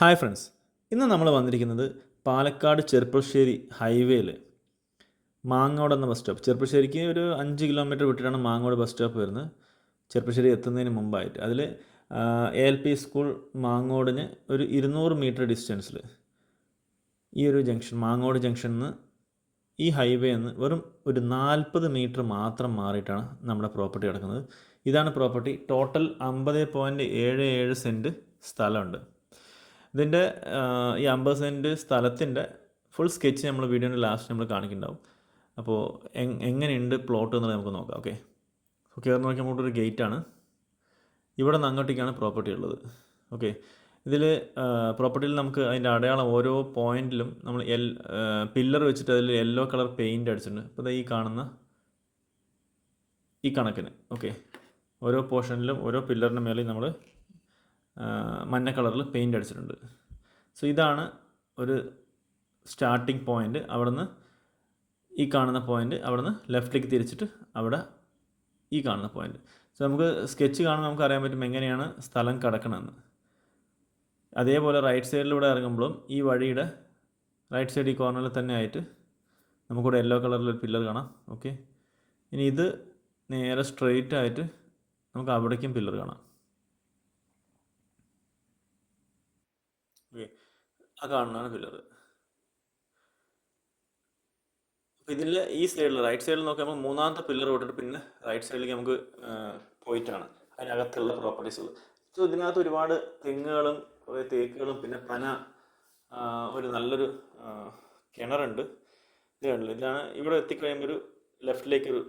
Hi friends ഇന്ന് നമ്മൾ വന്നിരിക്കുന്നത് പാലക്കാട് ചെറുപ്പശ്ശേരി ഹൈവേയിൽ മാങ്ങോട് എന്ന ബസ് സ്റ്റോപ്പ്. ചെറുപ്പശ്ശേരിക്ക് ഒരു അഞ്ച് കിലോമീറ്റർ വിട്ടിട്ടാണ് മാങ്ങോട് ബസ് സ്റ്റോപ്പ് വരുന്നത്. ചെറുപ്പശ്ശേരി എത്തുന്നതിന് മുമ്പായിട്ട്. അതിൽ എ എൽ പി സ്കൂൾ മാങ്ങോടിന് ഒരു ഇരുന്നൂറ് മീറ്റർ ഡിസ്റ്റൻസിൽ ഈ ഒരു ജംഗ്ഷൻ മാങ്ങോട് ജംഗ്ഷനിൽ നിന്ന് ഈ ഹൈവേ നിന്ന് വെറും ഒരു നാൽപ്പത് മീറ്റർ മാത്രം മാറിയിട്ടാണ് നമ്മുടെ പ്രോപ്പർട്ടി കിടക്കുന്നത്. ഇതാണ് പ്രോപ്പർട്ടി. ടോട്ടൽ അമ്പത് പോയിന്റ് ഏഴ് ഏഴ് സെന്റ് സ്ഥലമുണ്ട്. ഇതിന്റെ ഈ അമ്പത് സെന്റ് സ്ഥലത്തിന്റെ ഫുൾ സ്കെച്ച് നമ്മൾ വീഡിയോന്റെ ലാസ്റ്റ് നമ്മൾ കാണിക്കുന്നുണ്ടാവും. അപ്പോൾ എങ് എങ്ങനെയുണ്ട് പ്ലോട്ട് എന്നുള്ളത് നമുക്ക് നോക്കാം ഓക്കെ അപ്പോൾ കയറി നോക്കി അങ്ങോട്ടൊരു ഗേറ്റാണ് ഇവിടെ നിന്ന് അങ്ങോട്ടേക്കാണ് പ്രോപ്പർട്ടി ഉള്ളത് ഓക്കെ ഇതിൽ പ്രോപ്പർട്ടിയിൽ നമുക്ക് അതിന്റെ അടയാളം ഓരോ പോയിന്റിലും നമ്മൾ എൽ പില്ലർ വെച്ചിട്ട് അതിൽ യെല്ലോ കളർ പെയിന്റ് അടിച്ചിട്ടുണ്ട്. അപ്പോൾ ഈ കാണുന്ന ഈ കണക്കിന് ഓക്കെ ഓരോ പോർഷനിലും ഓരോ പില്ലറിന്റെ മേലെയും നമ്മൾ മഞ്ഞ കളറിൽ പെയിന്റ് അടിച്ചിട്ടുണ്ട്. സോ ഇതാണ് ഒരു സ്റ്റാർട്ടിംഗ് പോയിന്റ് അവിടുന്ന് ഈ കാണുന്ന പോയിന്റ് അവിടുന്ന് ലെഫ്റ്റിലേക്ക് തിരിച്ചിട്ട് അവിടെ ഈ കാണുന്ന പോയിന്റ് സോ നമുക്ക് സ്കെച്ച് കാണുമ്പോൾ നമുക്ക് അറിയാൻ പറ്റും എങ്ങനെയാണ് സ്ഥലം കിടക്കണമെന്ന് അതേപോലെ റൈറ്റ് സൈഡിലൂടെ ഇറങ്ങുമ്പോഴും ഈ വഴിയുടെ റൈറ്റ് സൈഡ് ഈ കോർണറിൽ തന്നെ ആയിട്ട് നമുക്കിവിടെ യെല്ലോ കളറിലൊരു പില്ലർ കാണാം. ഓക്കെ ഇനി ഇത് നേരെ സ്ട്രെയിറ്റ് ആയിട്ട് നമുക്ക് അവിടേക്കും പില്ലർ കാണാം ഓക്കെ ആ കാണുന്നതാണ് പില്ലർ അപ്പോൾ ഇതിൽ ഈ സൈഡിൽ റൈറ്റ് സൈഡിൽ നോക്കുമ്പോൾ മൂന്നാമത്തെ പില്ലർ വിട്ടിട്ട് പിന്നെ റൈറ്റ് സൈഡിലേക്ക് നമുക്ക് പോയിട്ടാണ് അതിനകത്തുള്ള പ്രോപ്പർട്ടീസുകൾ സോ ഇതിനകത്ത് ഒരുപാട് തെങ്ങുകളും കുറേ തേക്കുകളും പിന്നെ പന ഒരു നല്ലൊരു കിണറുണ്ട്. ഇത് ഇതാണ് ഇവിടെ എത്തിക്കഴിയുമ്പോൾ ഒരു ലെഫ്റ്റിലേക്ക് ഒരു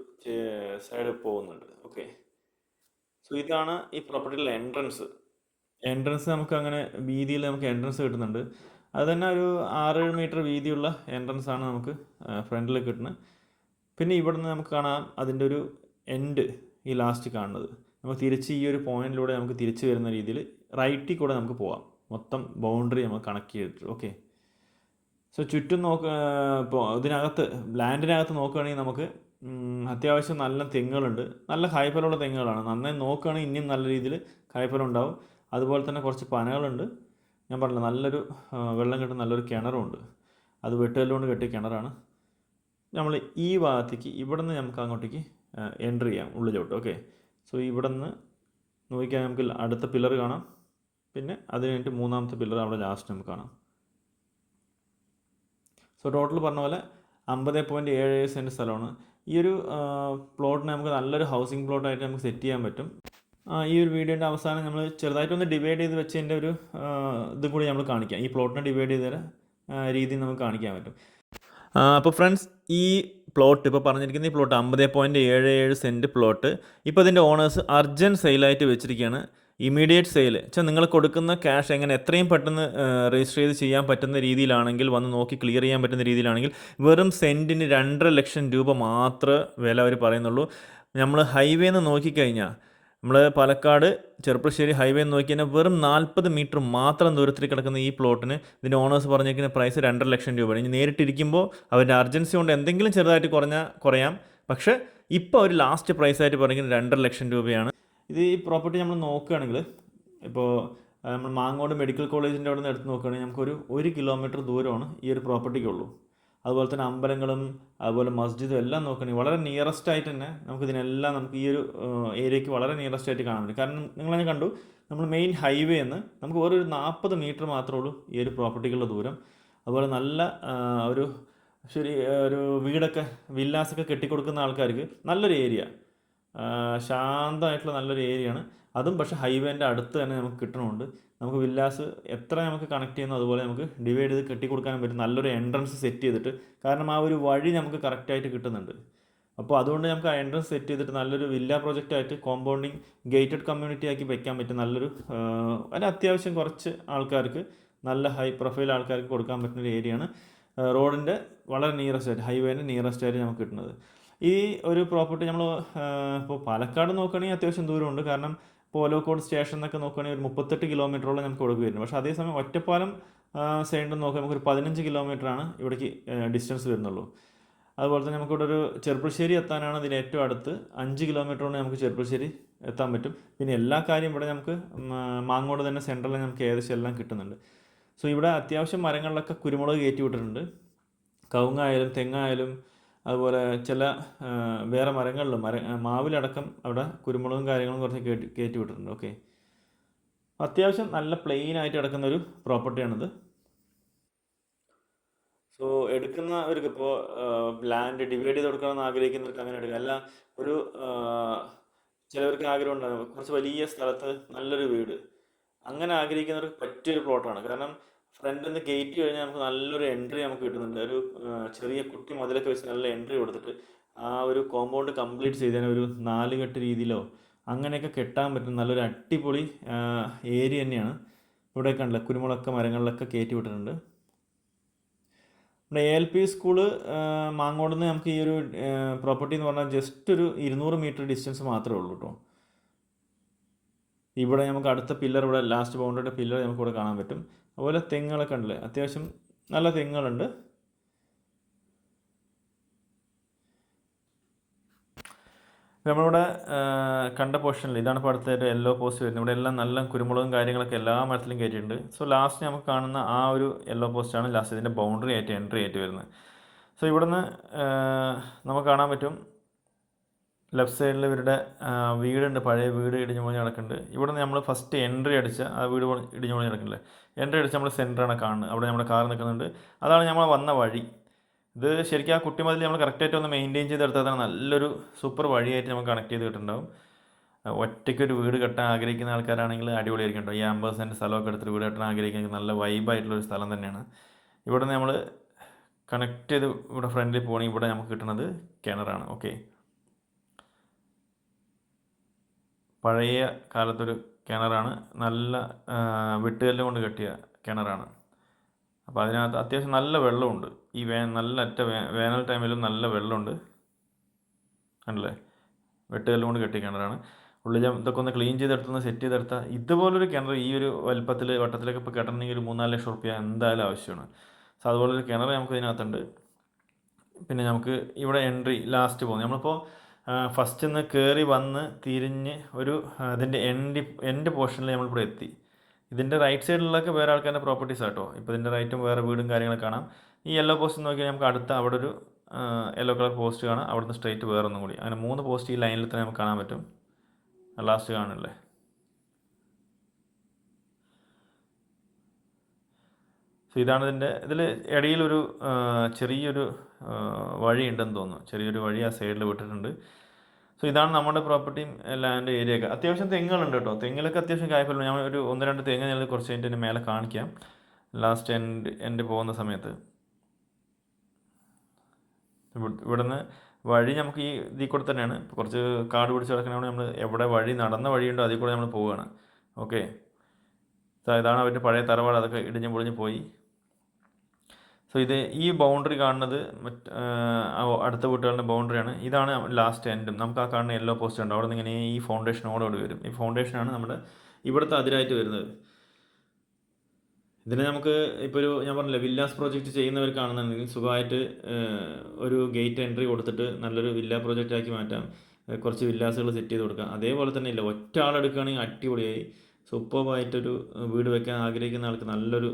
സൈഡ് പോകുന്നുണ്ട്. ഓക്കെ സോ ഇതാണ് ഈ പ്രോപ്പർട്ടിയിലെ എൻട്രൻസ് എൻട്രൻസ് നമുക്ക് അങ്ങനെ വീതിയിൽ നമുക്ക് എൻട്രൻസ് കിട്ടുന്നുണ്ട്. അത് തന്നെ ഒരു ആറേഴ് മീറ്റർ വീതിയുള്ള എൻട്രൻസ് ആണ് നമുക്ക് ഫ്രണ്ടിൽ കിട്ടുന്നത്. പിന്നെ ഇവിടുന്ന് നമുക്ക് കാണാം അതിന്റെ ഒരു എൻഡ് ഈ ലാസ്റ്റ് കാണുന്നത്. നമുക്ക് തിരിച്ച് ഈ ഒരു പോയിന്റിലൂടെ നമുക്ക് തിരിച്ച് വരുന്ന രീതിയിൽ റൈറ്റിൽ കൂടെ നമുക്ക് പോവാം. മൊത്തം ബൗണ്ടറി നമ്മൾ കണക്ട് ചെയ്തിട്ട് ഓക്കെ സോ ചുറ്റും നോക്ക ഇപ്പോൾ ഇതിനകത്ത് ലാൻഡിനകത്ത് നോക്കുകയാണെങ്കിൽ നമുക്ക് അത്യാവശ്യം നല്ല തെങ്ങുകളുണ്ട്. നല്ല കായ്ഫലമുള്ള തെങ്ങുകളാണ്. നന്നായി നോക്കുകയാണെങ്കിൽ ഇനിയും നല്ല രീതിയിൽ കായ്ഫലം ഉണ്ടാവും. അതുപോലെ തന്നെ കുറച്ച് പനകളുണ്ട്. ഞാൻ പറഞ്ഞില്ല നല്ലൊരു വെള്ളം കിട്ടുന്ന നല്ലൊരു കിണറുണ്ട്. അത് വെട്ടുകല്ലുകൊണ്ട് കെട്ടിയ കിണറാണ്. നമ്മൾ ഈ ഭാഗത്തേക്ക് ഇവിടെ നിന്ന് നമുക്ക് അങ്ങോട്ടേക്ക് എൻട്രി ചെയ്യാം ഉള്ളിലോട്ട് ഓക്കെ സോ ഇവിടെ നിന്ന് നോക്കിയാൽ നമുക്ക് അടുത്ത പില്ലർ കാണാം. പിന്നെ അത് കഴിഞ്ഞിട്ട് മൂന്നാമത്തെ പില്ലർ അവിടെ ലാസ്റ്റ് നമുക്ക് കാണാം. സോ ടോട്ടൽ പറഞ്ഞ പോലെ അമ്പത് പോയിന്റ് ഏഴ് ഏഴ് സെന്റ് സ്ഥലമാണ്. ഈ ഒരു പ്ലോട്ടിനെ നമുക്ക് നല്ലൊരു ഹൗസിംഗ് പ്ലോട്ടായിട്ട് നമുക്ക് സെറ്റ് ചെയ്യാൻ പറ്റും. ഈ ഒരു വീഡിയോന്റെ അവസാനം നമ്മൾ ചെറുതായിട്ടൊന്ന് ഡിവൈഡ് ചെയ്ത് വെച്ചതിന്റെ ഒരു ഇതും കൂടി നമ്മൾ കാണിക്കാം. ഈ പ്ലോട്ടിനെ ഡിവൈഡ് ചെയ്ത രീതി നമുക്ക് കാണിക്കാൻ പറ്റും. അപ്പോൾ ഫ്രണ്ട്സ് ഈ പ്ലോട്ട് ഇപ്പോൾ പറഞ്ഞിരിക്കുന്ന ഈ പ്ലോട്ട് അമ്പത് പോയിന്റ് ഏഴ് ഏഴ് സെന്റ് പ്ലോട്ട് ഇപ്പോൾ ഇതിന്റെ ഓണേഴ്സ് അർജന്റ് സെയിലായിട്ട് വെച്ചിരിക്കുകയാണ് ഇമീഡിയറ്റ് സെയിൽ വെച്ചാൽ നിങ്ങൾ കൊടുക്കുന്ന ക്യാഷ് എങ്ങനെ എത്രയും പെട്ടെന്ന് രജിസ്റ്റർ ചെയ്ത് ചെയ്യാൻ പറ്റുന്ന രീതിയിലാണെങ്കിൽ വന്ന് നോക്കി ക്ലിയർ ചെയ്യാൻ പറ്റുന്ന രീതിയിലാണെങ്കിൽ വെറും സെന്റിന് രണ്ടര ലക്ഷം രൂപ മാത്രമേ വില അവർ പറയുന്നുള്ളൂ. നമ്മൾ ഹൈവേന്ന് നോക്കിക്കഴിഞ്ഞാൽ നമ്മൾ പാലക്കാട് ചെറുപ്പശ്ശേരി ഹൈവേ നോക്കി കഴിഞ്ഞാൽ വെറും നാൽപ്പത് മീറ്റർ മാത്രം ദൂരത്തിൽ കിടക്കുന്ന ഈ പ്ലോട്ടിന് ഇതിന്റെ ഓണേഴ്സ് പറഞ്ഞിരിക്കുന്ന പ്രൈസ് രണ്ടര ലക്ഷം രൂപയാണ്. ഇനി നേരിട്ടിരിക്കുമ്പോൾ അവരുടെ അർജൻസി കൊണ്ട് എന്തെങ്കിലും ചെറുതായിട്ട് കുറഞ്ഞാൽ കുറയാം. പക്ഷേ ഇപ്പോൾ ഒരു ലാസ്റ്റ് പ്രൈസായിട്ട് പറഞ്ഞിരിക്കുന്നത് രണ്ടര ലക്ഷം രൂപയാണ്. ഇത് ഈ പ്രോപ്പർട്ടി നമ്മൾ നോക്കുകയാണെങ്കിൽ ഇപ്പോൾ നമ്മൾ മാങ്ങോട് മെഡിക്കൽ കോളേജിന്റെ അവിടെ നിന്ന് എടുത്ത് നോക്കുകയാണെങ്കിൽ നമുക്കൊരു ഒരു കിലോമീറ്റർ ദൂരമാണ് ഈ ഒരു പ്രോപ്പർട്ടിക്കുള്ളൂ അതുപോലെ തന്നെ അമ്പലങ്ങളും അതുപോലെ മസ്ജിദും എല്ലാം നോക്കുകയാണെങ്കിൽ വളരെ നിയറസ്റ്റ് ആയിട്ട് തന്നെ നമുക്ക് ഇതിനെല്ലാം നമുക്ക് ഈ ഒരു ഏരിയക്ക് വളരെ നിയറസ്റ്റ് ആയിട്ട് കാണാൻ പറ്റും. കാരണം നിങ്ങൾ കണ്ടു നമ്മൾ മെയിൻ ഹൈവേ എന്ന് നമുക്ക് ഒരു നാൽപ്പത് മീറ്റർ മാത്രമേ ഉള്ളൂ ഈ ഒരു പ്രോപ്പർട്ടിക്കുള്ള ദൂരം. അതുപോലെ നല്ല ഒരു ശരി ഒരു വീടൊക്കെ വില്ലാസൊക്കെ കെട്ടിക്കൊടുക്കുന്ന ആൾക്കാർക്ക് നല്ലൊരു ഏരിയ ശാന്തമായിട്ടുള്ള നല്ലൊരു ഏരിയയാണ് അതും പക്ഷേ ഹൈവേന്റെ അടുത്ത് തന്നെ നമുക്ക് കിട്ടണമുണ്ട്. നമുക്ക് വില്ലാസ് എത്ര നമുക്ക് കണക്ട് ചെയ്യുന്നു അതുപോലെ നമുക്ക് ഡിവൈഡ് ചെയ്ത് കെട്ടിക്കൊടുക്കാനും പറ്റും. നല്ലൊരു എൻട്രൻസ് സെറ്റ് ചെയ്തിട്ട്. കാരണം ആ ഒരു വഴി നമുക്ക് കറക്റ്റായിട്ട് കിട്ടുന്നുണ്ട്. അപ്പോൾ അതുകൊണ്ട് നമുക്ക് ആ എൻട്രൻസ് സെറ്റ് ചെയ്തിട്ട് നല്ലൊരു വില്ല പ്രോജക്റ്റ് ആയിട്ട് കോമ്പൗണ്ടിങ് ഗേറ്റഡ് കമ്മ്യൂണിറ്റി ആക്കി വെക്കാൻ പറ്റും. നല്ലൊരു അല്ല അത്യാവശ്യം കുറച്ച് ആൾക്കാർക്ക് നല്ല ഹൈ പ്രൊഫൈൽ ആൾക്കാർക്ക് കൊടുക്കാൻ പറ്റുന്ന ഒരു ഏരിയയാണ് റോഡിന്റെ വളരെ നിയറസ്റ്റ് ആയിട്ട് ഹൈവേന്റെ നിയറസ്റ്റ് ആയിട്ട് നമുക്ക് കിട്ടുന്നത്. ഈ ഒരു പ്രോപ്പർട്ടി നമ്മൾ ഇപ്പോൾ പാലക്കാട് നോക്കുകയാണെങ്കിൽ അത്യാവശ്യം ദൂരമുണ്ട്. കാരണം പോലോക്കോട് സ്റ്റേഷൻ എന്നൊക്കെ നോക്കുകയാണെങ്കിൽ ഒരു മുപ്പത്തെട്ട് കിലോമീറ്ററോളം നമുക്ക് കൊടുക്കുക വരുന്നത് പക്ഷേ അതേസമയം ഒറ്റപ്പാലം സൈഡിൽ നോക്കുക നമുക്കൊരു പതിനഞ്ച് കിലോമീറ്ററാണ് ഇവിടേക്ക് ഡിസ്റ്റൻസ് വരുന്നുള്ളൂ. അതുപോലെ തന്നെ നമുക്കിവിടെ ഒരു ചെറുപ്പശ്ശേരി എത്താനാണ് ഇതിന് ഏറ്റവും അടുത്ത്. അഞ്ച് കിലോമീറ്റർ കൊണ്ട് നമുക്ക് ചെറുപ്പശ്ശേരി എത്താൻ പറ്റും. പിന്നെ എല്ലാ കാര്യം ഇവിടെ നമുക്ക് മാങ്ങോട് തന്നെ സെൻട്രലിൽ നമുക്ക് ഏകദേശം എല്ലാം കിട്ടുന്നുണ്ട്. സോ ഇവിടെ അത്യാവശ്യം മരങ്ങളിലൊക്കെ കുരുമുളക് കയറ്റി വിട്ടിട്ടുണ്ട്. കവുങ്ങായാലും തെങ്ങായാലും അതുപോലെ ചില വേറെ മരങ്ങളിലും മര മാവിലടക്കം അവിടെ കുരുമുളകും കാര്യങ്ങളും കുറച്ച് കയറ്റി കയറ്റി വിട്ടിട്ടുണ്ട്. ഓക്കെ അത്യാവശ്യം നല്ല പ്ലെയിൻ ആയിട്ട് കിടക്കുന്ന ഒരു പ്രോപ്പർട്ടിയാണിത് സോ എടുക്കുന്ന എടുക്കുന്നവർക്ക് ഇപ്പോൾ ലാൻഡ് ഡിവൈഡ് ചെയ്ത് കൊടുക്കണമെന്ന് ആഗ്രഹിക്കുന്നവർക്ക് അങ്ങനെ എടുക്കാം. അല്ല ഒരു ചിലവർക്ക് ആഗ്രഹം ഉണ്ടാകും. കുറച്ച് വലിയ സ്ഥലത്ത് നല്ലൊരു വീട്. അങ്ങനെ ആഗ്രഹിക്കുന്നവർക്ക് പറ്റിയൊരു പ്ലോട്ടാണ് കാരണം ഫ്രണ്ടിൽ നിന്ന് ഗേറ്റ് കഴിഞ്ഞാൽ നമുക്ക് നല്ലൊരു എൻട്രി നമുക്ക് കിട്ടുന്നുണ്ട്. ഒരു ചെറിയ കുട്ടി മതിലൊക്കെ വെച്ച് നല്ല എൻട്രി കൊടുത്തിട്ട് ആ ഒരു കോമ്പൗണ്ട് കംപ്ലീറ്റ് ചെയ്തതിന് ഒരു നാലുകെട്ട് രീതിയിലോ അങ്ങനെയൊക്കെ കെട്ടാൻ പറ്റുന്ന നല്ലൊരു അടിപൊളി ഏരിയ തന്നെയാണ്. ഇവിടെ കണ്ടില്ല കുരുമുളക്ക മരങ്ങളിലൊക്കെ കയറ്റി വിട്ടിട്ടുണ്ട്. നമ്മുടെ A L P school Mangode നിന്ന് നമുക്ക് ഈ ഒരു പ്രോപ്പർട്ടി എന്ന് പറഞ്ഞാൽ ജസ്റ്റ് ഒരു ഇരുന്നൂറ് മീറ്റർ ഡിസ്റ്റൻസ് മാത്രമേ ഉള്ളൂ കേട്ടോ ഇവിടെ നമുക്ക് അടുത്ത പില്ലർ ഇവിടെ ലാസ്റ്റ് ബൗണ്ടറിയുടെ പില്ലർ നമുക്ക് ഇവിടെ കാണാൻ പറ്റും. അതുപോലെ തെങ്ങുകളൊക്കെ ഉണ്ടല്ലേ അത്യാവശ്യം നല്ല തെങ്ങുകളുണ്ട്. നമ്മളിവിടെ കണ്ട പോർഷനിൽ ഇതാണ് ഇപ്പോൾ അടുത്ത യെല്ലോ പോസ്റ്റ് വരുന്നത്. ഇവിടെ എല്ലാം നല്ല കുരുമുളകും കാര്യങ്ങളൊക്കെ എല്ലാ മരത്തിലും കയറ്റിയിട്ടുണ്ട്. സോ ലാസ്റ്റ് നമുക്ക് കാണുന്ന ആ ഒരു യെല്ലോ പോസ്റ്റാണ് ലാസ്റ്റ് ഇതിന്റെ ബൗണ്ടറി ആയിട്ട് എൻട്രി ആയിട്ട് വരുന്നത്. സോ ഇവിടുന്ന് നമുക്ക് കാണാൻ പറ്റും ലെഫ്റ്റ് സൈഡിൽ ഇവരുടെ വീടുണ്ട്. പഴയ വീട് ഇടിഞ്ഞു പൊളിഞ്ഞ് കിടക്കുന്നുണ്ട് ഇവിടെ നമ്മൾ ഫസ്റ്റ് എൻട്രി അടിച്ച ആ വീട് ഇടിഞ്ഞു പൊളിഞ്ഞ് കിടക്കുന്നില്ലേ എൻട്രി അടിച്ച് നമ്മൾ സെന്ററാണ് കാണുന്നത്. അവിടെ നമ്മുടെ കാർ നിൽക്കുന്നുണ്ട്. അതാണ് നമ്മൾ വന്ന വഴി. ഇത് ശരിക്കും ആ കുട്ടി മതിൽ നമ്മൾ കറക്റ്റായിട്ട് ഒന്ന് മെയിന്റെയിൻ ചെയ്തെടുത്താൽ തന്നെ നല്ലൊരു സൂപ്പർ വഴിയായിട്ട് നമുക്ക് കണക്ട് ചെയ്ത് കിട്ടുന്നുണ്ടാവും. ഒറ്റയ്ക്ക് ഒറ്റയ്ക്കൊരു വീട് കെട്ടാൻ ആഗ്രഹിക്കുന്ന ആൾക്കാരാണെങ്കിൽ അടിപൊളിയായിരിക്കും കേട്ടോ. ഈ അമ്പത് സെന്റ് സ്ഥലമൊക്കെ എടുത്തിട്ട് വീട് കെട്ടാൻ ആഗ്രഹിക്കുന്ന നല്ല വൈബായിട്ടുള്ളൊരു സ്ഥലം തന്നെയാണ്. ഇവിടെ നമ്മൾ കണക്ട് ചെയ്ത് ഇവിടെ ഫ്രണ്ടിൽ പോകണമെങ്കിൽ ഇവിടെ നമുക്ക് കിട്ടുന്നത് കിണറാണ്. ഓക്കെ പഴയ കാലത്തൊരു കിണറാണ്. നല്ല വെട്ടുകല്ല് കൊണ്ട് കെട്ടിയ കിണറാണ്. അപ്പോൾ അതിനകത്ത് അത്യാവശ്യം നല്ല വെള്ളമുണ്ട്. ഈ വേ നല്ല അറ്റ വേനൽ ടൈമിലും നല്ല വെള്ളമുണ്ട്. ആണല്ലേ വെട്ടുകല്ല് കൊണ്ട് കെട്ടിയ കിണറാണ്. ഉള്ളിൽ ഇതൊക്കെ ഒന്ന് ക്ലീൻ ചെയ്തെടുത്തൊന്ന് സെറ്റ് ചെയ്തെടുത്താൽ ഇതുപോലൊരു കിണർ ഈ ഒരു വലുപ്പത്തിൽ വട്ടത്തിലൊക്കെ ഇപ്പോൾ കെട്ടണമെങ്കിൽ ഒരു മൂന്നാൽ ലക്ഷം റുപ്യ എന്തായാലും ആവശ്യമാണ്. സോ അതുപോലൊരു കിണർ നമുക്ക് ഇതിനകത്തുണ്ട് പിന്നെ നമുക്ക് ഇവിടെ എൻട്രി ലാസ്റ്റ് പോകുന്നു നമ്മളിപ്പോൾ ഫസ്റ്റ് ഒന്ന് കയറി വന്ന് തിരിഞ്ഞ് ഒരു അതിന്റെ എൻഡ് എൻഡ് പോർഷനിൽ നമ്മളിവിടെ എത്തി. ഇതിന്റെ റൈറ്റ് സൈഡിലൊക്കെ വേറെ ആൾക്കാരുടെ പ്രോപ്പർട്ടീസ് ആട്ടോ. ഇപ്പോൾ ഇതിന്റെ റൈറ്റും വേറെ വീടും കാര്യങ്ങളൊക്കെ കാണാം. ഈ യെല്ലോ പോസ്റ്റ് നോക്കിയാൽ നമുക്ക് അടുത്ത അവിടെ ഒരു യെല്ലോ കളർ പോസ്റ്റ് കാണാം. അവിടുന്ന് സ്ട്രൈറ്റ് വേറെ ഒന്നും കൂടി. അങ്ങനെ മൂന്ന് പോസ്റ്റ് ഈ ലൈനിൽ തന്നെ നമുക്ക് കാണാൻ പറ്റും. ലാസ്റ്റ് കാണില്ലേ സോ ഇതാണ് ഇതിന്റെ ഇതിൽ ഇടയിലൊരു ചെറിയൊരു വഴിയുണ്ടെന്ന് തോന്നുന്നു. ചെറിയൊരു വഴി ആ സൈഡിൽ വിട്ടിട്ടുണ്ട്. സോ ഇതാണ് നമ്മുടെ പ്രോപ്പർട്ടിയും ലാൻഡ് ഏരിയ ഒക്കെ അത്യാവശ്യം തെങ്ങുകളുണ്ട് കേട്ടോ. തെങ്ങിലൊക്കെ അത്യാവശ്യം കായ്ഫലം. ഞാൻ ഒരു ഒന്ന് രണ്ട് തെങ്ങ് ഞാൻ കുറച്ച് കഴിഞ്ഞിട്ട് മേലെ കാണിക്കാം. ലാസ്റ്റ് എൻഡ് എൻഡ് പോകുന്ന സമയത്ത്. ഇവിട്- ഇവിടുന്ന് വഴി നമുക്ക് ഈ ഇതിൽ കൂടെ തന്നെയാണ്. കുറച്ച് കാട് പിടിച്ച് കിടക്കണമെങ്കിൽ നമ്മൾ എവിടെ വഴി നടന്ന വഴിയുണ്ടോ അതിൽ കൂടെ നമ്മൾ പോവുകയാണ്. ഓക്കെ. ഇതാണ് അവരുടെ പഴയ തറവാട്. അതൊക്കെ ഇടിഞ്ഞ് പൊളിഞ്ഞ് പോയി. സോ ഇത് ഈ ബൗണ്ടറി കാണുന്നത് അടുത്ത വീട്ടുകാരുടെ ബൗണ്ടറിയാണ് ഇതാണ് ലാസ്റ്റ് എൻഡും നമുക്ക് ആ കാണുന്ന യെല്ലോ പോസ്റ്റ് ഉണ്ട്. അവിടെ നിന്ന് ഇങ്ങനെ ഈ ഫൗണ്ടേഷനോടുകൂടി വരും. ഈ ഫൗണ്ടേഷനാണ് നമ്മുടെ ഇവിടുത്തെ അതിരായിട്ട് വരുന്നത്. ഇതിന് നമുക്ക് ഇപ്പോൾ ഒരു ഞാൻ പറഞ്ഞില്ല വില്ലാസ് പ്രോജക്റ്റ് ചെയ്യുന്നവർക്കാണെന്നുണ്ടെങ്കിൽ സുഖമായിട്ട് ഒരു ഗേറ്റ് എൻട്രി കൊടുത്തിട്ട് നല്ലൊരു വില്ല പ്രോജക്റ്റ് ആക്കി മാറ്റാം. കുറച്ച് വില്ലാസുകൾ സെറ്റ് ചെയ്ത് കൊടുക്കാം. അതേപോലെ തന്നെ ഇല്ല. ഒറ്റ ആളെടുക്കുകയാണെങ്കിൽ അടിപൊളിയായി. സൂപ്പർബായിട്ടൊരു വീട് വെക്കാൻ ആഗ്രഹിക്കുന്ന ആൾക്ക് നല്ലൊരു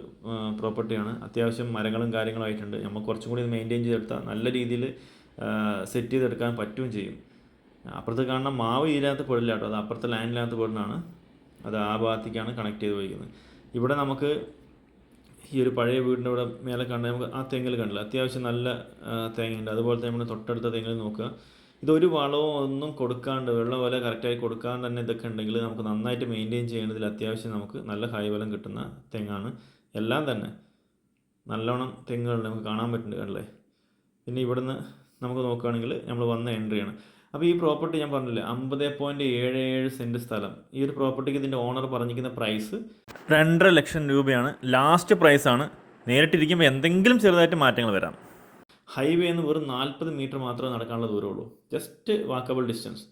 പ്രോപ്പർട്ടിയാണ് അത്യാവശ്യം മരങ്ങളും കാര്യങ്ങളും ആയിട്ടുണ്ട്. നമുക്ക് കുറച്ചും കൂടി മെയിന്റെയിൻ ചെയ്തെടുത്താൽ നല്ല രീതിയിൽ സെറ്റ് ചെയ്തെടുക്കാൻ പറ്റുകയും ചെയ്യും. അപ്പുറത്ത് കാണുന്ന മാവ് ഇതിനകത്ത് പെടില്ല കേട്ടോ. അത് അപ്പുറത്തെ ലാൻഡിനകത്ത് പെടുന്നതാണ്. അത് ആ ഭാഗത്തേക്കാണ് കണക്ട് ചെയ്ത് പോയിരിക്കുന്നത് ഇവിടെ നമുക്ക് ഈ ഒരു പഴയ വീടിന്റെ ഇവിടെ മേലെ കണ്ട നമുക്ക് ആ തെങ്ങിൽ കണ്ടില്ല? അത്യാവശ്യം നല്ല തേങ്ങയുണ്ട്. അതുപോലെ തന്നെ നമ്മൾ തൊട്ടടുത്ത തെങ്ങിൽ നോക്കുക. ഇതൊരു വളവും ഒന്നും കൊടുക്കാണ്ട് വെള്ളം പോലെ കറക്റ്റായി കൊടുക്കാണ്ട് തന്നെ ഇതൊക്കെ ഉണ്ടെങ്കിൽ നമുക്ക് നന്നായിട്ട് മെയിന്റെയിൻ ചെയ്യുന്നതിൽ അത്യാവശ്യം നമുക്ക് നല്ല ഹൈവലം കിട്ടുന്ന തെങ്ങാണ്. എല്ലാം തന്നെ നല്ലോണം തെങ്ങുകൾ നമുക്ക് കാണാൻ പറ്റുന്നുണ്ട് അല്ലേ പിന്നെ ഇവിടുന്ന് നമുക്ക് നോക്കുകയാണെങ്കിൽ നമ്മൾ വന്ന എൻട്രിയാണ് അപ്പോൾ ഈ പ്രോപ്പർട്ടി ഞാൻ പറഞ്ഞില്ലേ അമ്പത് പോയിന്റ് ഏഴ് ഏഴ് സെന്റ് സ്ഥലം. ഈ ഒരു പ്രോപ്പർട്ടിക്ക് ഇതിന്റെ ഓണർ പറഞ്ഞിരിക്കുന്ന പ്രൈസ് രണ്ടര ലക്ഷം രൂപയാണ്. ലാസ്റ്റ് പ്രൈസാണ് നേരിട്ടിരിക്കുമ്പോൾ എന്തെങ്കിലും ചെറുതായിട്ട് മാറ്റങ്ങൾ വരാം. ഹൈവേ എന്ന് വെറും നാൽപ്പത് മീറ്റർ മാത്രമേ നടക്കാനുള്ള ദൂരമുള്ളൂ. ജസ്റ്റ് വാക്കബിൾ ഡിസ്റ്റൻസ്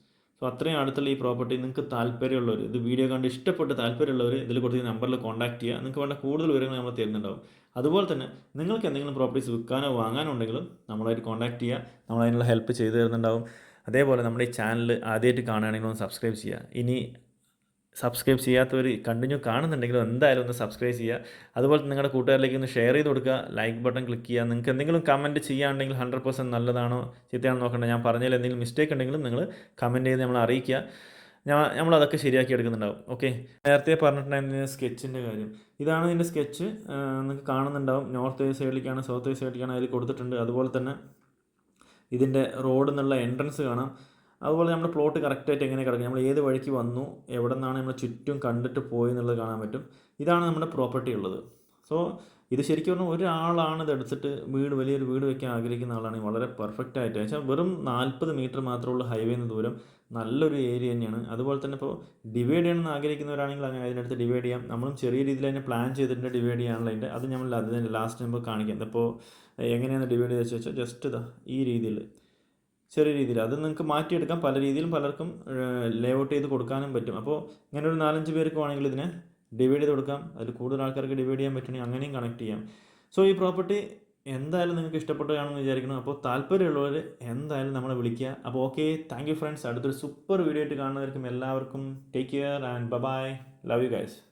സോ അത്രയും അടുത്തുള്ള ഈ പ്രോപ്പർട്ടി നിങ്ങൾക്ക് താല്പര്യമുള്ളവർ ഇത് വീഡിയോ കണ്ട് ഇഷ്ടപ്പെട്ട് താല്പര്യമുള്ളവർ ഇതിൽ കൊടുത്ത നമ്പറിൽ കോൺടാക്ട് ചെയ്യുക. നിങ്ങൾക്ക് വേണ്ട കൂടുതൽ വിവരങ്ങൾ നമ്മൾ തരുന്നുണ്ടാവും. അതുപോലെ തന്നെ നിങ്ങൾക്ക് എന്തെങ്കിലും പ്രോപ്പർട്ടീസ് വിൽക്കാനോ വാങ്ങാനോ ഉണ്ടെങ്കിലും നമ്മളായിട്ട് കോൺടാക്ട് ചെയ്യുക. നമ്മളതിനുള്ള ഹെൽപ്പ് ചെയ്തു തരുന്നുണ്ടാവും. അതേപോലെ നമ്മുടെ ഈ ചാനൽ ആദ്യമായിട്ട് കാണുകയാണെങ്കിൽ ഒന്ന് സബ്സ്ക്രൈബ് ചെയ്യുക. ഇനി സബ്സ്ക്രൈബ് ചെയ്യാത്തവർ കണ്ടിന്യൂ കാണുന്നുണ്ടെങ്കിൽ എന്തായാലും ഒന്ന് സബ്സ്ക്രൈബ് ചെയ്യുക. അതുപോലെ നിങ്ങളുടെ കൂട്ടുകാരിലേക്ക് ഒന്ന് ഷെയർ ചെയ്ത് കൊടുക്കുക. ലൈക്ക് ബട്ടൺ ക്ലിക്ക് ചെയ്യുക. നിങ്ങൾക്ക് എന്തെങ്കിലും കമന്റ് ചെയ്യാണ്ടെങ്കിൽ ഹൺഡ്രഡ് പെർസെന്റ് നല്ലതാണോ? ചീത്തയാണോ നോക്കണ്ട. ഞാൻ പറഞ്ഞതിൽ എന്തെങ്കിലും മിസ്റ്റേക്ക് ഉണ്ടെങ്കിലും നിങ്ങൾ കമന്റ് ചെയ്ത് നമ്മളെ അറിയിക്കുക. ഞാൻ നമ്മളതൊക്കെ ശരിയാക്കി എടുക്കുന്നുണ്ടാവും. ഓക്കെ നേരത്തെ പറഞ്ഞിട്ടുണ്ടായിരുന്ന സ്കെച്ചിന്റെ കാര്യം. ഇതാണ് ഇതിന്റെ സ്കെച്ച് നിങ്ങൾക്ക് കാണുന്നുണ്ടാവും. നോർത്ത് ഈസ്റ്റ് സൈഡിലേക്കാണ് സൗത്ത് ഈസ്റ്റ് സൈഡിലേക്കാണ് അതിൽ കൊടുത്തിട്ടുണ്ട്. അതുപോലെ തന്നെ ഇതിന്റെ റോഡ് എന്നുള്ള എൻട്രൻസ് കാണാം. അതുപോലെ നമ്മുടെ പ്ലോട്ട് കറക്റ്റായിട്ട് എങ്ങനെ കിടക്കും? നമ്മൾ ഏത് വഴിക്ക് വന്നു? എവിടെ നിന്നാണ് നമ്മൾ ചുറ്റും കണ്ടിട്ട് പോയി എന്നുള്ളത് കാണാൻ പറ്റും. ഇതാണ് നമ്മുടെ പ്രോപ്പർട്ടി ഉള്ളത്. സോ ഇത് ശരിക്കും പറഞ്ഞാൽ ഒരാളാണ് ഇത് എടുത്തിട്ട് വീട് വലിയൊരു വീട് വെക്കാൻ ആഗ്രഹിക്കുന്ന ആളാണെങ്കിൽ വളരെ പെർഫെക്റ്റ് ആയിട്ട്. വെച്ചാൽ വെറും നാൽപ്പത് മീറ്റർ മാത്രമുള്ള ഹൈവേന്ന് ദൂരം. നല്ലൊരു ഏരിയ തന്നെയാണ്. അതുപോലെ തന്നെ ഇപ്പോൾ ഡിവൈഡ് ചെയ്യണമെന്ന് ആഗ്രഹിക്കുന്നവരാണെങ്കിൽ അങ്ങനെ അതിനടുത്ത് ഡിവൈഡ് ചെയ്യാം. നമ്മളും ചെറിയ രീതിയിൽ തന്നെ പ്ലാൻ ചെയ്തിട്ടുണ്ട് ഡിവൈഡ് ചെയ്യാനുള്ള അതിന്റെ. അത് നമ്മൾ അതിന്റെ ലാസ്റ്റ് നമ്പർ കാണിക്കാം. ഇപ്പോൾ എങ്ങനെയാണ് ഡിവൈഡ് ചെയ്ത് വെച്ചാൽ ജസ്റ്റ് ഇതാ ഈ രീതിയിൽ. ചെറിയ രീതിയിൽ. അത് നിങ്ങൾക്ക് മാറ്റിയെടുക്കാം പല രീതിയിലും പലർക്കും ലേഔട്ട് ചെയ്ത് കൊടുക്കാനും പറ്റും. അപ്പോൾ ഇങ്ങനെ ഒരു നാലഞ്ച് പേർക്ക് വേണമെങ്കിൽ ഇതിനെ ഡിവൈഡ് ചെയ്ത് കൊടുക്കാം. അതിൽ കൂടുതൽ ആൾക്കാർക്ക് ഡിവൈഡ് ചെയ്യാൻ പറ്റുകയാണെങ്കിൽ അങ്ങനെയും കണക്ട് ചെയ്യാം. സോ ഈ പ്രോപ്പർട്ടി എന്തായാലും നിങ്ങൾക്ക് ഇഷ്ടപ്പെട്ടതാണെന്ന് വിചാരിക്കുന്നു. അപ്പോൾ താല്പര്യമുള്ളവർ എന്തായാലും നമ്മളെ വിളിക്കുക. അപ്പോൾ ഓക്കെ താങ്ക് യു ഫ്രണ്ട്സ് അടുത്തൊരു സൂപ്പർ വീഡിയോ ആയിട്ട് കാണുന്നവർക്കും എല്ലാവർക്കും take care and bye love you guys